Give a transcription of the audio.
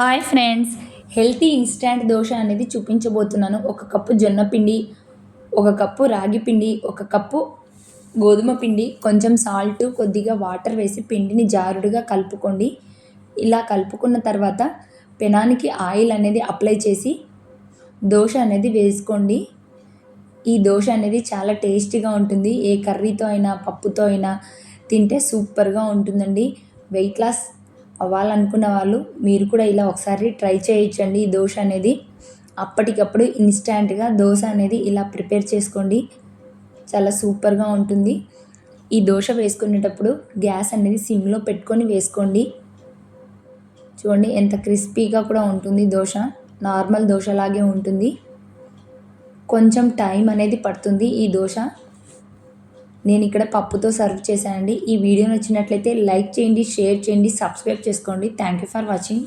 Hi friends. Healthy instant dosa అనేది చూపించబోతున్నాను. ఒక కప్పు జొన్న పిండి ఒక కప్పు రాగి పిండి ఒక కప్పు గోధుమ పిండి కొంచెం సాల్ట్ కొద్దిగా వాటర్ వేసి పిండిని జారుడుగా కలుపుకోండి. ఇలా కలుపుకున్న తర్వాత పెనానికి ఆయిల్ అనేది అప్లై చేసి దోశ అనేది వేసుకోండి. ఈ దోశ అనేది చాలా టేస్టీగా ఉంటుంది. ఏ కర్రీతో అయినా పప్పుతో అయినా తింటే సూపర్గా ఉంటుందండి. వెయిట్ లాస్ అవ్వాలనుకున్న వాళ్ళు మీరు కూడా ఇలా ఒకసారి ట్రై చేయించండి ఈ దోశ అనేది. అప్పటికప్పుడు ఇన్స్టాంట్గా దోశ అనేది ఇలా ప్రిపేర్ చేసుకోండి. చాలా సూపర్గా ఉంటుంది. ఈ దోశ వేసుకునేటప్పుడు గ్యాస్ అనేది సిమ్లో పెట్టుకొని వేసుకోండి. చూడండి ఎంత క్రిస్పీగా కూడా ఉంటుంది దోశ. నార్మల్ దోశలాగే ఉంటుంది. కొంచెం టైం అనేది పడుతుంది ఈ దోశ. నేను ఇక్కడ పప్పుతో సర్వ్ చేశానండి. ఈ వీడియో నచ్చినట్లయితే లైక్ చేయండి షేర్ చేయండి సబ్స్క్రైబ్ చేసుకోండి. Thank you for watching.